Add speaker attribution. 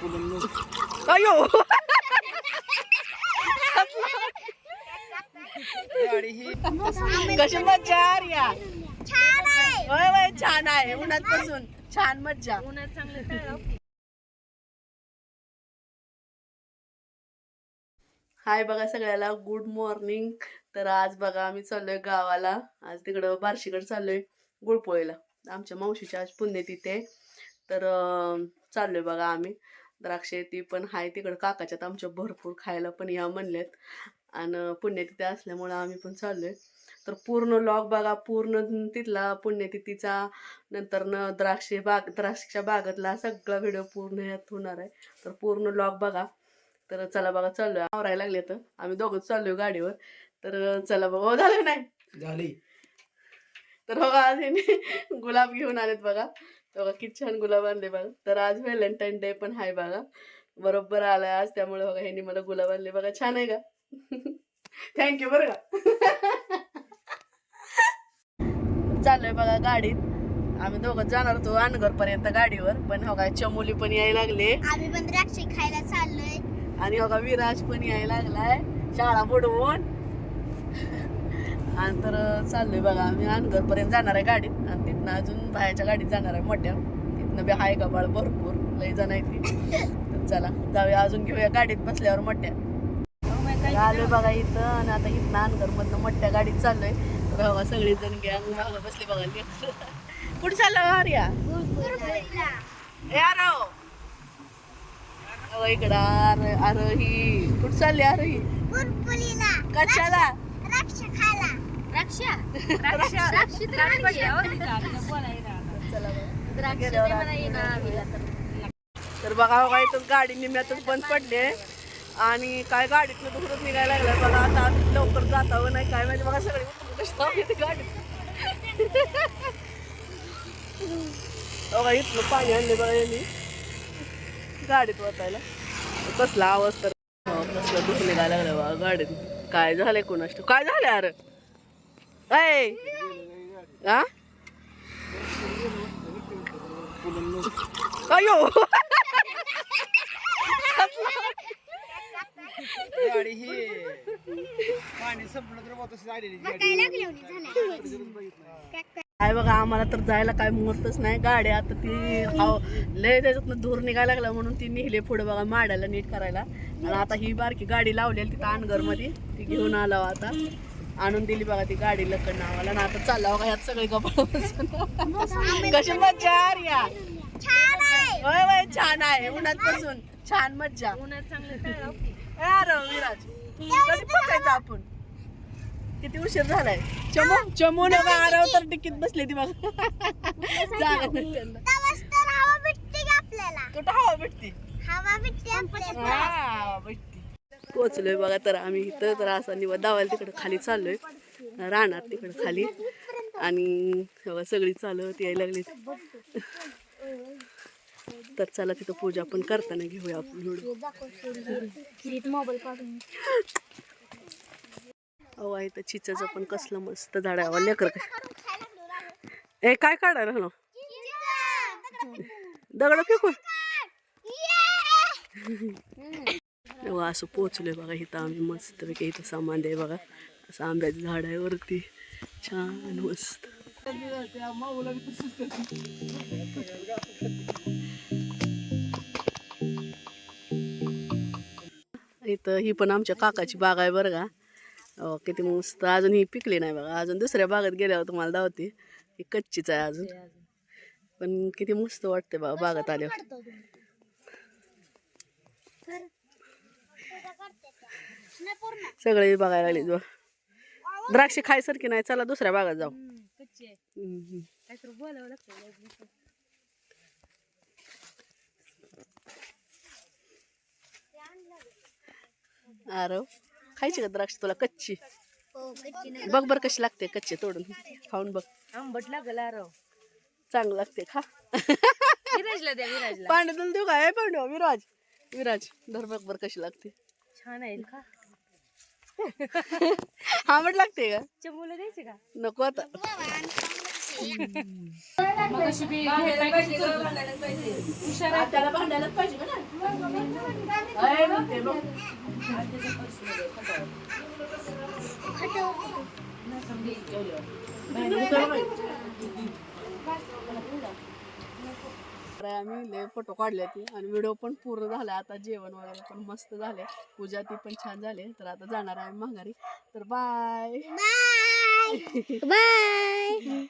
Speaker 1: अयो
Speaker 2: ही
Speaker 1: कशी मज्जा आहे या
Speaker 3: छान आहे.
Speaker 1: होय होय छान आहे. उन्हात बसून छान मज्जा हाय बघा सगळ्याला गुड मॉर्निंग तर आज बघा आम्ही चाललोय गावाला. आज तिकडं बार्शीकडे चाललोय गुळपोळीला. आमच्या मावशीची आज पुण्यतिथी आहे. तर चाललोय बघा आम्ही. द्राक्षे ती पण हाय तिकडं. काकाच्यात आमच्या भरपूर खायला पण या म्हणलेत आणि पुण्यतिथी असल्यामुळं आम्ही पण चाललोय. तर पूर्ण लॉग बघा पूर्ण तिथला पुण्यतिथीचा नंतर न द्राक्षे बाग द्राक्षच्या बागातला सगळा व्हिडिओ पूर्ण ह्यात होणार आहे. तर पूर्ण लॉग बघा. तर चला बघा चाललोय. आवरायला लागले तर आम्ही दोघंच चाललोय गाडीवर. तर चला बघा. हो झालं नाही?
Speaker 2: झाली.
Speaker 1: तर बघा आज ह्याने गुलाब घेऊन आलेत बघा. बघा किती छान गुलाब आणले बघा. तर आज व्हॅलेंटाईन डे पण आहे बघा. बरोबर आलाय आज त्यामुळे बघा ह्यांनी मला गुलाब आणले बघा. छान आहे का? थँक्यू बरं का? चाललोय बघा गाडीत. आम्ही दोघं जाणार होतो अनगर पर्यंत गाडीवर पण हो काय चमोली पण यायला लागले.
Speaker 3: आम्ही पण द्राक्षे खायला चाललोय.
Speaker 1: आणि बघा विराज पण यायला लागलाय शाळा बुडवून. आणि तर चाललोय बघा. आम्ही अनगर पर्यंत जाणार आहे गाडीत. आणि तिथनं अजून बाहेरच्या गाडीत जाणार आहे मोठ्या. तिथनं बी हाय कपाळ भरपूर लई जण आहे ती चला जाऊया अजून घेऊया गाडीत बसल्यावर मोठ्या. आलोय बघा इथं आणि आता इथनं अनगर मधनं मोठ्या गाडीत चाललोय. बघा सगळे जण गॅंग मागं बसले बघा. कुठे चाललो आरो अहो इकडं अरे अरे ही कुठं चालली अरे ही कशाला?
Speaker 4: रक्षा
Speaker 1: रक्षा.
Speaker 4: हो. द्राक्ष
Speaker 1: गेल्यावर
Speaker 4: नाही म्हणा
Speaker 1: आत
Speaker 4: येणार.
Speaker 1: मध्ये
Speaker 4: आम्हीला तर.
Speaker 1: तर बघा बघा इथं गाडी निम्यातच बंद पडली आणि काय गाडीतनं दुसरंच निघायला लागलं बघा आता आम्ही लवकर जातावं नाही काय माहिती. बघा सगळे उठून कशी थांबली ती गाडी बघा इथलं पाणी आणले बघा यांनी. गाडीत वाचायला कसला आवाज तर. हो, कसलं दुःख निघायला लागलं बघा गाडीत. काय झालंय कोणाष्ट काय झालं अरे? ऐ. हा? अयो.
Speaker 2: गाडी ही. पाणी संपलं तर बहुत आलेली
Speaker 3: काय
Speaker 1: बघा आम्हाला तर जायला काय मुहूर्तच नाही. गाडी आता ती लय त्याच्यातनं दूर निघायला लागला म्हणून ती निघले पुढे बघा माडायला नीट करायला. आणि आता ही बारकी गाडी लावलेली तिथं अनगरमध्ये ती घेऊन आला आता. आणून दिली बघा ती गाडी लकड नावाला. आणि आता चालला बघा ह्यात सगळे कपडे बसून? कशी मज्जा या
Speaker 3: छान आहे.
Speaker 1: होय होय छान आहे. उन्हात बसून छान मज्जा.
Speaker 4: उन्हात चांगलं तळाव की.
Speaker 1: अरे विराज कधी पोचायचं आपण? किती उशीर झालाय. चमू चमू नका आरव तर टिकीत बसली ती बघ. जागा पोचलोय बघा तर आम्ही इथं तर असा निवा दावायला तिकडे खाली चाललोय. राहणार तिकडे खाली. आणि सगळी चालत यायला लागली तर चला तिथं पूजा पण करताना घेऊया आपण
Speaker 3: मोबाईल
Speaker 1: अहो आहे तर चिचाचं पण कसलं मस्त झाड आहे. लेकर ए काय काढायला ना दगड फेकून. तेव्हा असं पोचलोय बघा इथं आम्ही. मस्त पैकी इथं सामान आहे बघा. असं आंब्याचं झाड आहे वरती छान मस्त. इथं ही पण आमच्या काकाची बाग आहे बरं का. अहो, किती मस्त. अजून ही पिकली नाही बघा. अजून दुसऱ्या बागेत गेल्यावर तुम्हाला दावते. ही कच्चीच आहे अजून. पण किती मस्त वाटते बा बागात आल्यावर. सगळे बघायला लागले बा द्राक्ष खायसारखी नाही. चला दुसऱ्या बागात जाऊ. आरव खायची का द्राक्ष तुला? कच्ची. बघ बरं कशी लागते कच्ची तोडून. खाऊन बघ.
Speaker 4: आंबट लागला राव
Speaker 1: चांगलं लागते खा.
Speaker 4: विराजला द्या विराजला.
Speaker 1: पांडू तुला देऊ काय पांडू विराज. विराज धर बघ बरं कशी लागते.
Speaker 4: छान आहे का
Speaker 1: आंबट लागते का?
Speaker 4: चमूला द्यायचे का?
Speaker 1: नको आता. तर आम्ही लय फोटो काढले ती. आणि व्हिडिओ पण पूर्ण झाला. आता जेवण वगैरे पण मस्त झाले. पूजा ती पण छान झाले. तर आता जाणार आहे माघारी. तर बाय.
Speaker 3: बाय. बाय.